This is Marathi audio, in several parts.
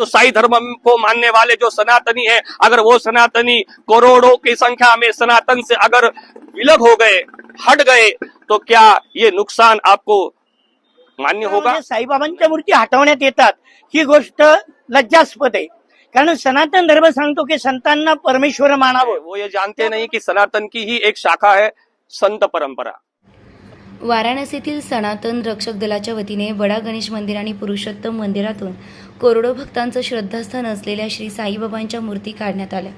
तो साई धर्म को मानने वाले जो सनातनी है अगर वो सनातनी करोड़ों की संख्या में सनातन से अगर विलग हो गए हट गए तो क्या ये नुकसान आपको मान्य होगा? साईबाबांच्या मूर्ती हटवण्यात येतात. ही गोष्ट लज्जास्पद आहे. कारण सनातन धर्म सांगतो की संतांना परमेश्वर मानावं. वो ये जानते नहीं कि सनातन की ही एक शाखा है संत परंपरा. वाराणसीतील सनातन रक्षक दलाच्या वतीने बडा गणेश मंदिर आणि पुरुषोत्तम मंदिरातून करोडो भक्तांचं श्रद्धास्थान असलेल्या श्री साईबाबांच्या मूर्ती काढण्यात आल्या.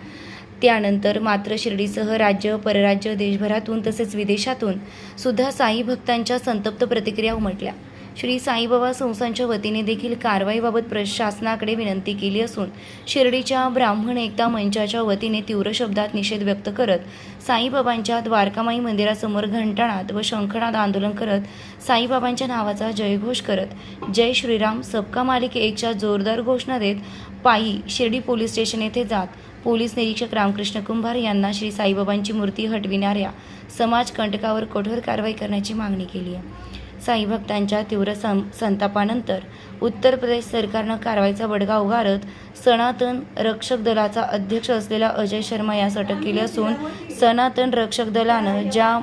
त्यानंतर मात्र शिर्डीसह राज्य परराज्य देशभरातून तसेच विदेशातून सुद्धा साई भक्तांच्या संतप्त प्रतिक्रिया उमटल्या. श्री साईबाबा संस्थांच्या वतीने देखील कारवाईबाबत प्रशासनाकडे विनंती केली असून शिर्डीच्या ब्राह्मण एकता मंचाच्या वतीने तीव्र शब्दात निषेध व्यक्त करत साईबाबांच्या द्वारकामाई मंदिरासमोर घंटाणात व शंखणात आंदोलन करत साईबाबांच्या नावाचा जयघोष करत जय श्रीराम सबका मालिक एकच्या जोरदार घोषणा देत पायी शिर्डी पोलीस स्टेशन येथे जात पोलीस निरीक्षक रामकृष्ण कुंभार यांना श्री साईबाबांची मूर्ती हटविणाऱ्या समाजकंटकावर कठोर कारवाई करण्याची मागणी केली आहे. साई भक्तांच्या तीव्र सं संतापानंतर उत्तर प्रदेश सरकारनं कारवाईचा बडगा उगारत सनातन रक्षक दलाचा अध्यक्ष असलेला अजय शर्मा यास अटक केली असून सनातन रक्षक दलानं ज्या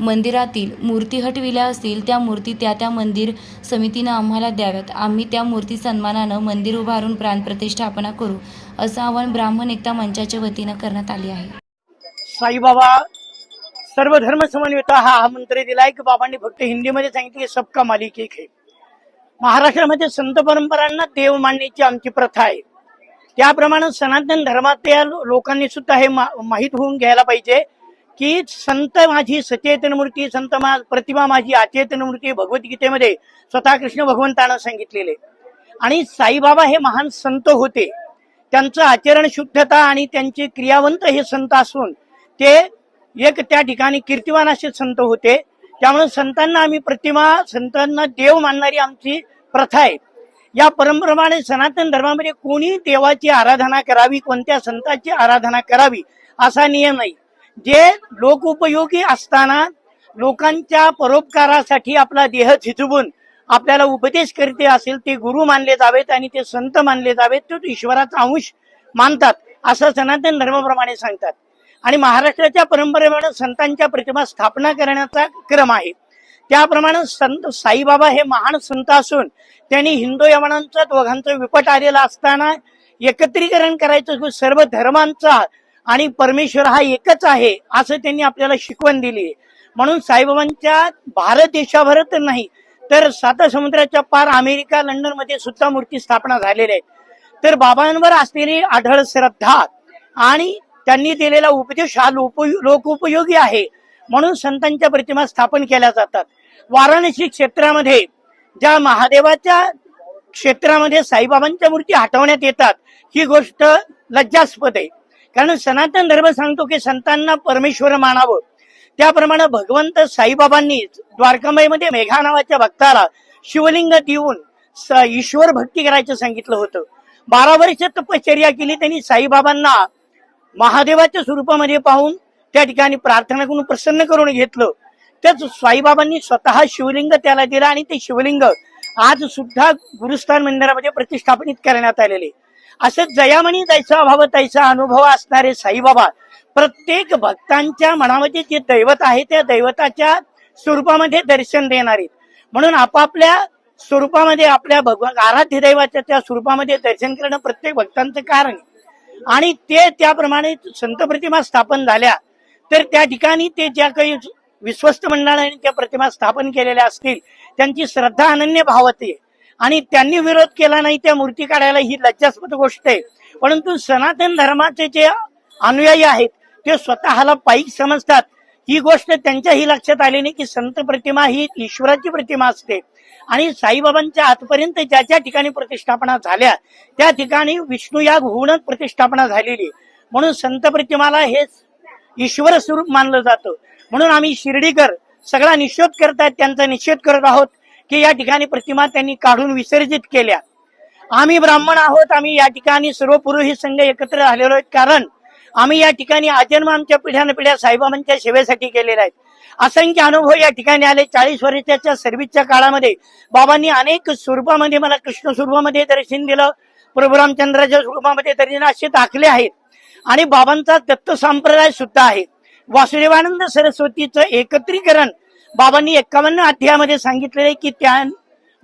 मंदिरातील मूर्ती हटविल्या असतील त्या मूर्ती त्या त्या मंदिर समितीनं आम्हाला द्याव्यात. आम्ही त्या मूर्ती सन्मानानं मंदिर उभारून प्राणप्रतिष्ठापना करू असं आवाहन ब्राह्मण एकता मंचाच्या वतीनं करण्यात आले आहे. साईबाबा सर्व धर्म समन्वयता हा हा मंत्र दिलाय की बाबांनी फक्त हिंदीमध्ये सांगितले की सबका मालिक एक आहे. महाराष्ट्रामध्ये संत परंपरांना देव मानण्याची आमची प्रथा आहे. त्याप्रमाणे सनातन धर्मातल्या लोकांनी सुद्धा हे माहीत होऊन घ्यायला पाहिजे की संत माझी सचेतन मूर्ती संत मा प्रतिमा माझी अचेतन मूर्ती भगवद्गीतेमध्ये स्वतः कृष्ण भगवंतानं सांगितलेले. आणि साईबाबा हे महान संत होते. त्यांचं आचरण शुद्धता आणि त्यांचे क्रियावंत हे संत असून ते एक त्या ठिकाणी कीर्तिवान असे संत होते. त्यामुळे संतांना आम्ही प्रतिमा संतांना देव मानणारी आमची प्रथा आहे. या परंपरेप्रमाणे सनातन धर्मामध्ये कोणी देवाची आराधना करावी कोणत्या संतांची आराधना करावी असा नियम नाही जे लोकोपयोगी असताना लोकांच्या परोपकारासाठी आपला देह झिजवून आपल्याला उपदेश करते असेल ते गुरु मानले जावेत आणि ते संत मानले जावेत ते ईश्वराचा अंश मानतात असं सनातन धर्माप्रमाणे सांगतात. आणि महाराष्ट्राच्या परंपरेप्रमाणे संतांच्या प्रतिमा स्थापना करण्याचा क्रम आहे. त्याप्रमाणे संत साईबाबा हे महान संत असून त्यांनी हिंदू यवनांचा दोघांचा विपट आलेला असताना एकत्रीकरण करायचं सर्व धर्मांचा आणि परमेश्वर हा एकच आहे असं त्यांनी आपल्याला शिकवण दिली आहे. म्हणून साईबाबांच्या भारत देशाभर तर नाही तर सातसमुद्राच्या पार अमेरिका लंडनमध्ये सुद्धा मूर्ती स्थापना झालेल्या आहेत. तर बाबांवर असलेली आढळ श्रद्धा आणि त्यांनी दिलेला उपदेश हा लोप लोकोपयोगी आहे. म्हणून संतांच्या प्रतिमा स्थापन केल्या जातात. वाराणसी क्षेत्रामध्ये ज्या महादेवाच्या क्षेत्रामध्ये साईबाबांच्या मूर्ती हटवण्यात येतात ही गोष्ट लज्जास्पद आहे. कारण सनातन धर्म सांगतो की संतांना परमेश्वर मानावं. त्याप्रमाणे भगवंत साईबाबांनी द्वारकामाईमध्ये मेघा नावाच्या भक्ताला शिवलिंग देऊन स- ईश्वर भक्ती करायचं सांगितलं होतं. बारा वर्ष तपश्चर्या केली त्यांनी साईबाबांना महादेवाच्या स्वरूपामध्ये पाहून त्या ठिकाणी प्रार्थना करून प्रसन्न करून घेतलं. त्याच साईबाबांनी स्वतः शिवलिंग त्याला दिलं आणि ते शिवलिंग आज सुद्धा गुरुस्थान मंदिरामध्ये प्रतिष्ठापनित करण्यात आलेले. असं जयामणी जायचा अभाव त्याचा अनुभव असणारे साईबाबा प्रत्येक भक्तांच्या मनामध्ये जे दैवत आहे त्या दैवताच्या स्वरूपामध्ये दर्शन देणारे. म्हणून आपापल्या स्वरूपामध्ये आपल्या भगवान आराध्य दैवाच्या त्या स्वरूपामध्ये दर्शन करणं प्रत्येक भक्तांचं कारण आहे. आणि ते त्याप्रमाणे संत प्रतिमा स्थापन झाल्या तर त्या ठिकाणी ते ज्या काही विश्वस्त मंडळाने त्या प्रतिमा स्थापन केलेल्या असतील त्यांची श्रद्धा अनन्य भावते आणि त्यांनी विरोध केला नाही त्या मूर्ती काढायला ही लज्जास्पद गोष्ट आहे. परंतु सनातन धर्माचे जे अनुयायी आहेत ते स्वतःला पायिक समजतात. ही गोष्ट त्यांच्याही लक्षात आली नाही की संत प्रतिमा ही ईश्वराची प्रतिमा असते. आणि साईबाबांच्या आजपर्यंत ज्या ज्या ठिकाणी प्रतिष्ठापना झाल्या त्या ठिकाणी विष्णू या होऊनच प्रतिष्ठापना झालेली. म्हणून संत प्रतिमाला हे ईश्वर स्वरूप मानलं जातं. म्हणून आम्ही शिर्डीकर सगळा निषेध करतात त्यांचा निषेध करत आहोत की या ठिकाणी प्रतिमा त्यांनी काढून विसर्जित केल्या. आम्ही ब्राह्मण आहोत आम्ही या ठिकाणी सर्व पुरोहित संघ एकत्र झालेलो आहेत. कारण आम्ही या ठिकाणी आजन्म आमच्या पिढ्यान पिढ्या साईबाबांच्या सेवेसाठी केलेल्या आहेत असंख्य अनुभव या ठिकाणी आले. चाळीस वर्षाच्या सर्व्हिसच्या काळामध्ये बाबांनी अनेक स्वरूपामध्ये मला कृष्ण स्वरूपामध्ये दर्शन दिलं. प्रभू रामचंद्राच्या स्वरूपामध्ये दर्शन असे दाखले आहेत. आणि बाबांचा दत्त संप्रदाय सुद्धा आहे. वासुदेवानंद सरस्वतीचं एकत्रीकरण बाबांनी एक्कावन्न अध्यायामध्ये सांगितलेले की त्या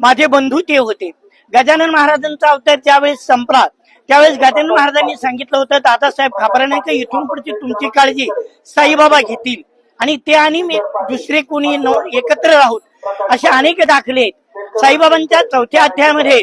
माझे बंधू ते होते. गजानन महाराजांचा अवतार ज्यावेळेस संपला. त्यावेळेस गजानन महाराजांनी सांगितलं होतं दादासाहेब घाबरा नाही का इथून पुढची तुमची काळजी साईबाबा घेतील. आणि ते आणि मी दुसरे कोणी न एकत्र राहून असे अनेक दाखले आहेत साईबाबांच्या चौथ्या अध्यायामध्ये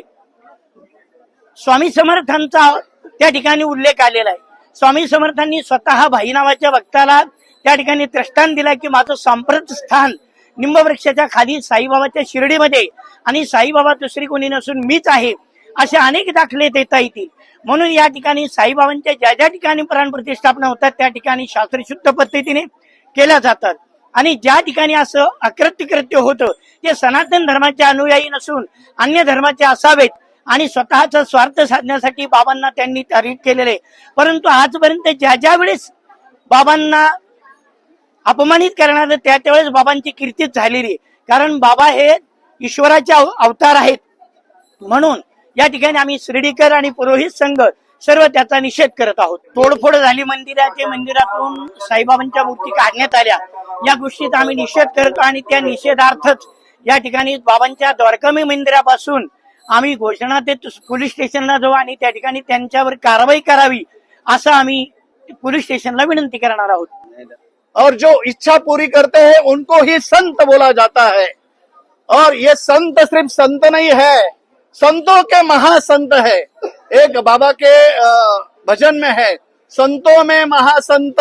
स्वामी समर्थांचा त्या ठिकाणी उल्लेख आलेला आहे. स्वामी समर्थांनी स्वतः भाई नावाच्या भक्ताला त्या ठिकाणी दृष्टांत दिला की माझं सांप्रत स्थान निंबवृक्षाच्या खाली साईबाबाच्या शिर्डीमध्ये आणि साईबाबा दुसरी कोणी नसून मीच आहे असे अनेक दाखले देता येतील. म्हणून या ठिकाणी साईबाबांच्या ज्या ज्या ठिकाणी प्राण प्रतिष्ठापना होतात त्या ठिकाणी शास्त्रशुद्ध पद्धतीने केल्या जातात. आणि ज्या ठिकाणी असं अकृत्य कृत्य होतं ते सनातन धर्माचे अनुयायी नसून अन्य धर्माचे असावेत आणि स्वतःचा स्वार्थ साधण्यासाठी बाबांना त्यांनी तारीख केलेले परंतु आजपर्यंत ज्या ज्या वेळेस बाबांना अपमानित करणार त्या त्यावेळेस बाबांची कीर्तीच झालेली आहे. कारण बाबा हे ईश्वराचे अवतार आहेत. म्हणून या ठिकाणी आम्ही श्रीडीकर आणि पुरोहित संघ सर्व त्याचा निषेध करत आहोत. तोडफोड झाली मंदिराचे मंदिरातून साईबाबांच्या मूर्ती काढण्यात आल्या. या गोष्टीचा आम्ही निषेध करतो आणि त्या निषेधार्थच या ठिकाणी बाबांच्या द्वारकामी मंदिरापासून आम्ही घोषणा देत पोलीस स्टेशनला जाऊ आणि त्या ठिकाणी त्यांच्यावर कारवाई करावी असं आम्ही पोलीस स्टेशनला विनंती करणार आहोत. और जो इच्छा पूरी करते हैं उनको ही संत बोला जाता है। और ये संत सिर्फ संत नहीं है। संतों के महासंत है। एक बाबा के भजन में है, संतों में महासंत,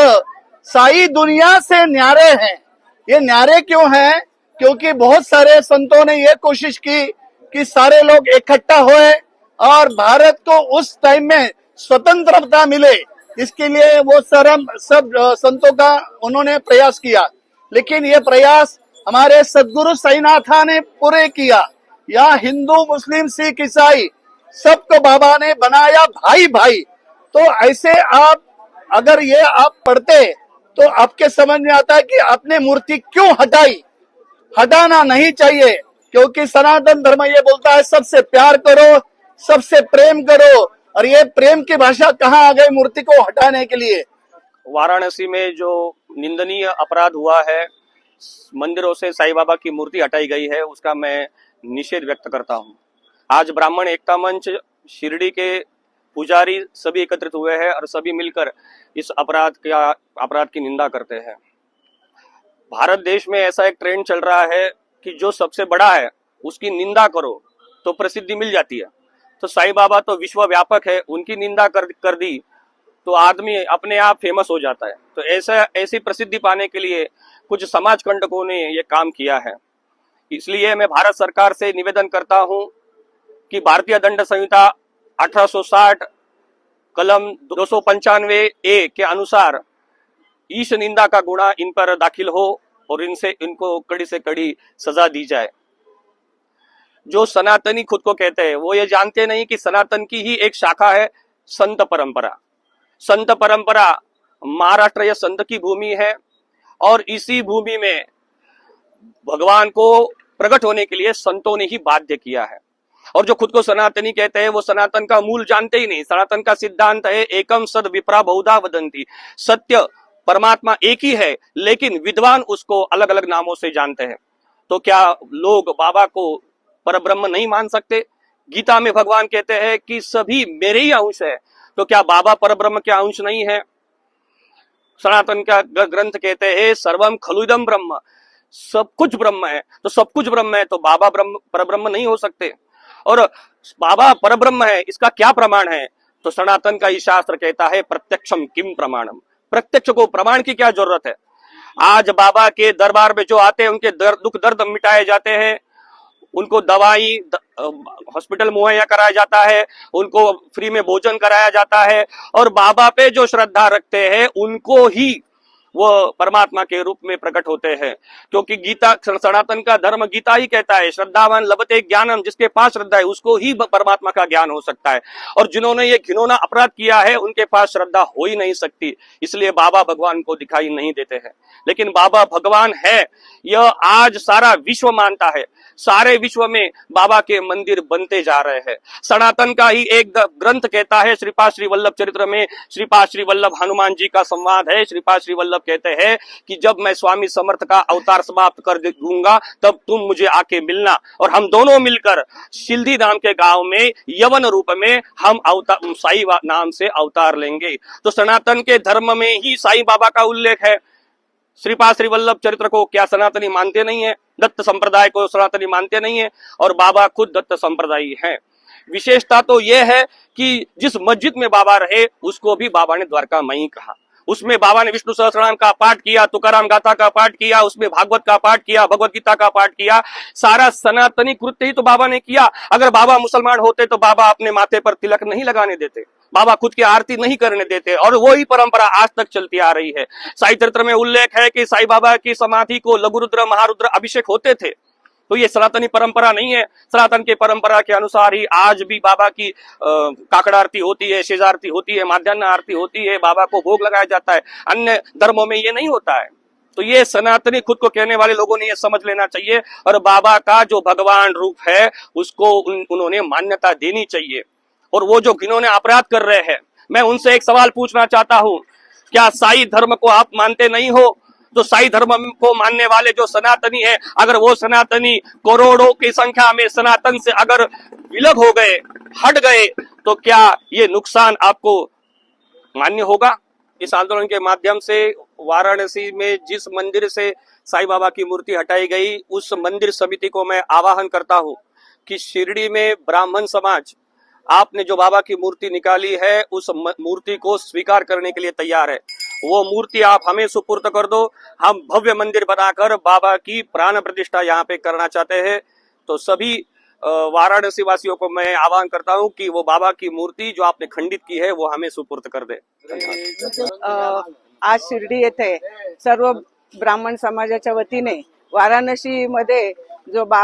साई दुनिया से न्यारे हैं। ये न्यारे क्यों हैं? क्योंकि बहुत सारे संतों ने ये कोशिश की कि सारे लोग इकट्ठा हुए और भारत को उस टाइम में स्वतंत्रता मिले। इसके लिए वो सरम सब संतों का उन्होंने प्रयास किया। लेकिन ये प्रयास हमारे सदगुरु साईनाथा ने पूरे किया। यहाँ हिंदू, मुस्लिम, सिख, ईसाई, सबको बाबा ने बनाया भाई भाई। तो ऐसे आप, अगर ये आप पढ़ते तो आपके समझ में आता है कि आपने मूर्ति क्यों हटाई? हटाना नहीं चाहिए, क्योंकि सनातन धर्म ये बोलता है, सबसे प्यार करो, सबसे प्रेम करो। और ये प्रेम की भाषा कहाँ आ गई मूर्ति को हटाने के लिए? वाराणसी में जो निंदनीय अपराध हुआ है, मंदिरों से साईं बाबा की मूर्ति हटाई गई है, उसका मैं निषेध व्यक्त करता हूँ। आज ब्राह्मण एकता मंच शिरडी के पुजारी सभी एकत्रित हुए हैं और सभी मिलकर इस अपराध का, अपराध की निंदा करते हैं। भारत देश में ऐसा एक ट्रेंड चल रहा है कि जो सबसे बड़ा है, उसकी निंदा करो तो प्रसिद्धि मिल जाती है। तो साई बाबा तो विश्व व्यापक है, उनकी निंदा कर कर दी तो आदमी अपने आप फ़ेमस हो जाता है। तो ऐसा, ऐसी प्रसिद्धि पाने के लिए कुछ समाज कंटकों ने ये काम किया है। इसलिए मैं भारत सरकार से निवेदन करता हूँ कि भारतीय दंड संहिता 1860 कलम दो सौ पंचानवे ए के अनुसार ईश निंदा का गुणा इन पर दाखिल हो और इनसे, इनको कड़ी से कड़ी सजा दी जाए। जो सनातनी खुद को कहते हैं, वो ये जानते नहीं कि सनातन की ही एक शाखा है, संत परंपरा। संत परंपरा महाराष्ट्र यह संत की भूमि है और इसी भूमि में भगवान को प्रकट होने के लिए संतों ने ही बाध्य किया है। और जो खुद को सनातनी कहते हैं, वो सनातन का मूल जानते ही नहीं। सनातन का सिद्धांत है, एकम सद विप्रा बहुधा वदंती। सत्य परमात्मा एक ही है, लेकिन विद्वान उसको अलग अलग नामों से जानते हैं। तो क्या लोग बाबा को परब्रह्म नहीं मान सकते? गीता में भगवान कहते हैं कि सभी मेरे ही अंश है। तो क्या बाबा परब्रह्म के अंश नहीं है? सनातन का ग्रंथ कहते हैं सर्वम खलुदम ब्रह्म। सब कुछ ब्रह्म है। तो सब कुछ ब्रह्म है तो बाबा ब्रह्म परब्रह्म नहीं हो सकते। और बाबा परब्रह्म है इसका क्या प्रमाण है? तो सनातन का ही शास्त्र कहता है प्रत्यक्षम किम प्रमाणम? प्रत्यक्ष को प्रमाण की क्या ज़रूरत है? आज बाबा के दरबार में जो आते हैं उनके दर, दुख दर्द मिटाए जाते हैं। उनको दवाई हॉस्पिटल मुहैया कराया जाता है उनको फ्री में भोजन कराया जाता है। और बाबा पे जो श्रद्धा रखते हैं उनको ही वो परमात्मा के रूप में प्रकट होते हैं। क्योंकि गीता सनातन का धर्म गीता ही कहता है, श्रद्धावान लभते ज्ञानम, जिसके पास श्रद्धा है, उसको ही परमात्मा का ज्ञान हो सकता है। और जिन्होंने ये घिनौना अपराध किया है, उनके पास श्रद्धा हो ही नहीं सकती। इसलिए बाबा भगवान को दिखाई नहीं देते हैं। लेकिन बाबा भगवान है, यह आज सारा विश्व मानता है। सारे विश्व में बाबा के मंदिर बनते जा रहे हैं। सनातन का ही एक ग्रंथ कहता है, श्रीपाद श्री वल्लभ चरित्र में, श्रीपाद श्री वल्लभ हनुमान जी का संवाद है, श्रीपाद श्री वल्लभ कहते हैं कि जब मैं स्वामी समर्थ का अवतार समाप्त कर दूँगा, तब तुम मुझे आके मिलना। और हम दोनों मिलकर सिल्धी नाम के गाँव में यवन रूप में हम अवतार साई नाम से अवतार लेंगे। तो सनातन के धर्म में ही साईं बाबा का उल्लेख है। श्रीपाद श्री वल्लभ चरित्र को क्या सनातनी मानते नहीं है? दत्त संप्रदाय को सनातनी मानते नहीं है? और बाबा खुद दत्त संप्रदायी है। विशेषता तो यह है कि जिस मस्जिद में बाबा रहे, उसको भी बाबा ने द्वारका मई कहा। उसमें बाबा ने विष्णु सहस्त्रनाम का पाठ किया, तुकाराम गाथा का पाठ किया, उसमें भागवत का पाठ किया, भगवत गीता का पाठ किया, सारा सनातनी कृत्य ही तो बाबा ने किया। अगर बाबा मुसलमान होते तो बाबा अपने माथे पर तिलक नहीं लगाने देते, बाबा खुद की आरती नहीं करने देते, और वो ही परंपरा आज तक चलती आ रही है। साई चरित्र में उल्लेख है कि साई बाबा की समाधि को लघुरुद्र, महारुद्र अभिषेक होते थे। तो ये सनातनी परंपरा नहीं है। सनातन के परंपरा के अनुसार ही आज भी बाबा की काकड़ा आरती होती है शेज आरती होती है माध्यान्ह आरती होती है बाबा को भोग लगाया जाता है। अन्य धर्मों में ये नहीं होता है। तो ये सनातनी खुद को कहने वाले लोगों ने ये समझ लेना चाहिए और बाबा का जो भगवान रूप है उसको उन, उन्होंने मान्यता देनी चाहिए। और वो जो जिन्होंने अपराध कर रहे हैं मैं उनसे एक सवाल पूछना चाहता हूँ क्या साई धर्म को आप मानते नहीं हो? तो साई धर्म को मानने वाले जो सनातनी है, अगर वो सनातनी करोड़ों की संख्या में सनातन से अगर विलग हो गए, हट गए तो क्या ये नुकसान आपको मान्य होगा? इस आंदोलन के माध्यम से वाराणसी में जिस मंदिर से साई बाबा की मूर्ति हटाई गई, उस मंदिर समिति को मैं आवाहन करता हूँ कि शिरडी में ब्राह्मण समाज, आपने जो बाबा की मूर्ति निकाली है, उस मूर्ति को स्वीकार करने के लिए तैयार है। वो मूर्ति आप हमें सुपुर्द कर दो। हम भव्य मंदिर बनाकर बाबा की प्राण प्रतिष्ठा यहाँ पे करना चाहते हैं। तो सभी वाराणसी वासियों को मैं आह्वान करता हूँ कि वो बाबा की मूर्ति जो आपने खंडित की है वो हमें सुपुर्द कर दे। आज शिर्डी येथे सर्व ब्राह्मण समाजाच्या वतीने वाराणसी मध्ये जो बा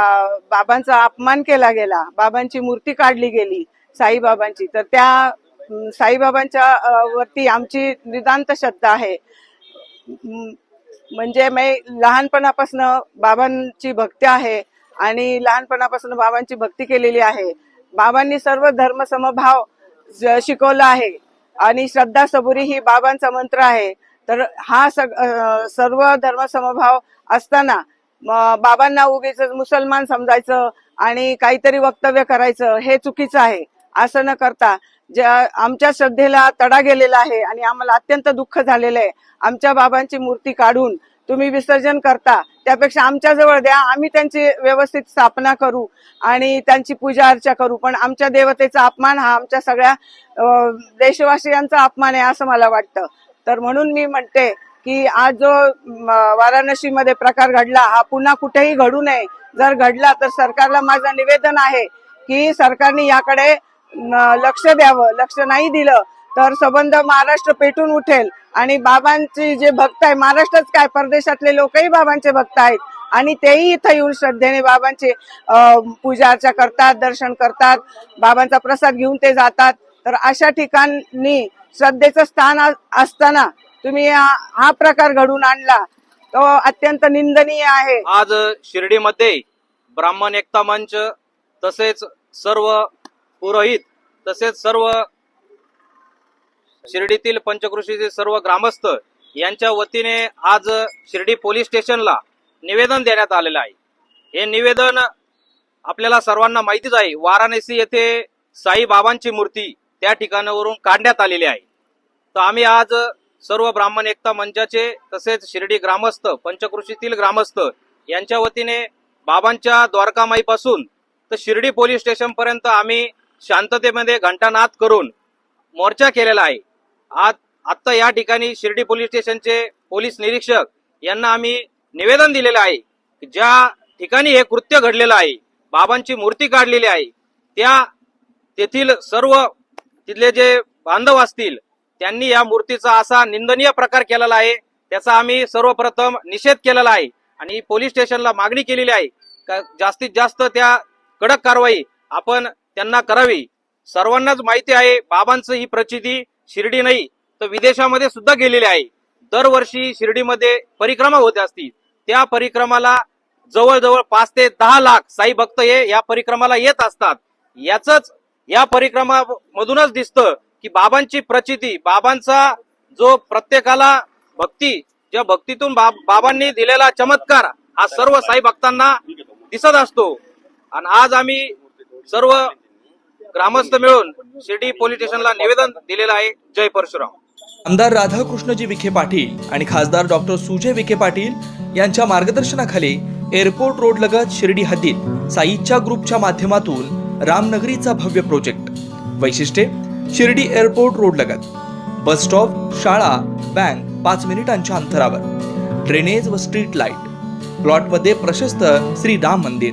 बाबांचा अपमान केला गेला बाबांची मूर्ती काढली गेली साईबाबांची तर त्या साईबाबांच्या वरती आमची निदांत श्रद्धा आहे. म्हणजे मी लहानपणापासून बाबांची भक्ती आहे आणि लहानपणापासून बाबांची भक्ती केलेली आहे. बाबांनी सर्व धर्म समभाव ज- शिकवला आहे आणि श्रद्धा सबुरी ही बाबांचा मंत्र आहे. तर हा सग सर्व धर्म समभाव असताना बाबांना उगीच मुसलमान समजायचं आणि काहीतरी वक्तव्य करायचं हे चुकीचं आहे. असं न करता ज्या आमच्या श्रद्धेला तडा गेलेला आहे आणि आम्हाला अत्यंत दुःख झालेलं आहे. आमच्या बाबांची मूर्ती काढून तुम्ही विसर्जन करता त्यापेक्षा आमच्या जवळ द्या आम्ही त्यांची व्यवस्थित स्थापना करू आणि त्यांची पूजा अर्चा करू. पण आमच्या देवतेचा अपमान हा आमच्या सगळ्या देशवासियांचा अपमान आहे असं मला वाटतं. तर म्हणून मी म्हणते की आज जो वाराणसीमध्ये प्रकार घडला हा पुन्हा कुठेही घडू नये. जर घडला तर सरकारला माझं निवेदन आहे की सरकारने याकडे लक्ष द्यावं लक्ष नाही दिलं तर संबंध महाराष्ट्र पेटून उठेल. आणि बाबांचे जे भक्त आहे महाराष्ट्रच काय परदेशातले लोकही बाबांचे भक्त आहेत. आणि तेही इथं येऊन श्रद्धेने बाबांचे पूजा अर्चा करतात दर्शन करतात बाबांचा प्रसाद घेऊन ते जातात. तर अशा ठिकाणी श्रद्धेचं स्थान असताना तुम्ही हा हा प्रकार घडून आणला. तो अत्यंत निंदनीय आहे. आज शिर्डीमध्ये ब्राह्मण एकता मंच तसेच सर्व पुरोहित तसेच सर्व शिर्डीतील पंचकृषीचे सर्व ग्रामस्थ यांच्या वतीने आज शिर्डी पोलीस स्टेशनला निवेदन देण्यात आलेलं आहे. हे निवेदन आपल्याला सर्वांना माहितीच आहे. वाराणसी येथे साईबाबांची मूर्ती त्या ठिकाणावरून काढण्यात आलेली आहे. तर आम्ही आज सर्व ब्राह्मण एकता मंचाचे तसेच शिर्डी ग्रामस्थ पंचकृषीतील ग्रामस्थ यांच्या वतीने बाबांच्या द्वारकामाईपासून तर शिर्डी पोलीस स्टेशनपर्यंत आम्ही शांततेमध्ये घंटानाद करून मोर्चा केलेला आहे. आज आत्ता या ठिकाणी शिर्डी पोलीस स्टेशनचे पोलीस निरीक्षक यांना आम्ही निवेदन दिलेलं आहे ज्या ठिकाणी हे कृत्य घडलेलं आहे बाबांची मूर्ती काढलेली आहे त्या तेथील सर्व तिथले जे बांधव असतील त्यांनी या मूर्तीचा असा निंदनीय प्रकार केलेला आहे. त्याचा आम्ही सर्वप्रथम निषेध केलेला आहे आणि पोलीस स्टेशनला मागणी केलेली आहे. का जास्तीत जास्त त्या कडक कारवाई आपण त्यांना करावी. सर्वांनाच माहिती आहे बाबांचं ही प्रचिती शिर्डी नाही तर विदेशामध्ये सुद्धा गेलेली आहे. दरवर्षी शिर्डीमध्ये परिक्रमा होत असती त्या परिक्रमाला जवळजवळ पाच ते दहा लाख साई भक्त हे या परिक्रमाला येत असतात. याच या परिक्रमा मधूनच दिसतं की बाबांची प्रचिती बाबांचा जो प्रत्येकाला भक्ती ज्या भक्तीतून बाब- बाबांनी दिलेला चमत्कार हा सर्व साई भक्तांना दिसत असतो. आणि आज आम्ही सर्व ग्रामस्थ मिळून शिर्डी पोलीस स्टेशनला निवेदन दिलेलं आहे. जय परशुराम. आमदार राधाकृष्णजी विखे पाटील आणि खासदार डॉक्टर सुजय विखे पाटील यांच्या मार्गदर्शनाखाली एअरपोर्ट रोड लगत शिर्डी हद्दीत साईच्या ग्रुपच्या माध्यमातून रामनगरीचा भव्य प्रोजेक्ट. वैशिष्ट्ये शिर्डी एअरपोर्ट रोड लगत. बस स्टॉप शाळा बँक पाच मिनिटांच्या अंतरावर. ड्रेनेज व स्ट्रीट लाइट. प्लॉटमध्ये प्रशस्त श्री राम मंदिर.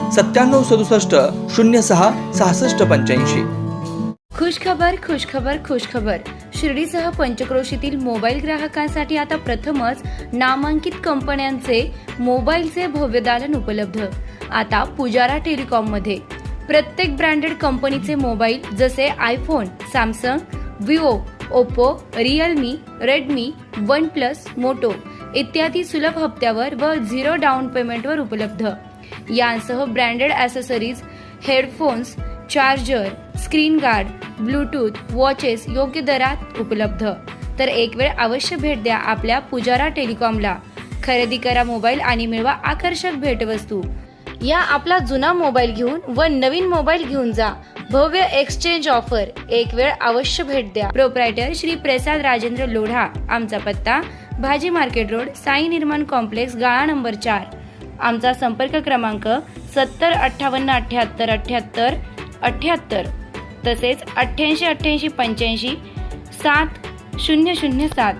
सत्त्याण्णव सदुसष्ट शून्य सहा सहासष्ट पंच्याऐंशी. खुशखबर खुशखबर खुशखबर. शिर्डीसह पंचक्रोशीतील मोबाईल ग्राहकांसाठी आता प्रथमच नामांकित कंपन्यांचे मोबाईलचे भव्य दालन उपलब्ध. आता पुजारा टेलिकॉममध्ये. प्रत्येक ब्रँडेड कंपनीचे मोबाईल जसे iPhone Samsung Vivo Oppo Realme Redmi OnePlus Moto इत्यादी सुलभ हप्त्यावर व झिरो डाऊन पेमेंटवर उपलब्ध. यांसह branded accessories headphones charger screen guard Bluetooth watches योग्य दरात उपलब्ध. तर एक वेळ अवश्य भेट द्या आपल्या पुजारा टेलिकॉमला. खरेदी करा मोबाईल आणि मिळवा आकर्षक भेटवस्तू. या आपला जुना मोबाईल घेऊन व नवीन मोबाईल घेऊन जा. भव्य एक्सचेंज ऑफर एक वेळ अवश्य भेट द्या. प्रोप्रायटर श्री प्रसाद राजेंद्र लोढा. आमचा पत्ता भाजी मार्केट रोड साई निर्माण कॉम्प्लेक्स गाळा नंबर चार. आमचा संपर्क क्रमांक सत्तर अठ्ठावन्न अठ्याहत्तर अठ्याहत्तर अठ्याहत्तर. तसेच अठ्ठ्याऐंशी अठ्ठ्याऐंशी पंच्याऐंशी सात शून्य शून्य सात.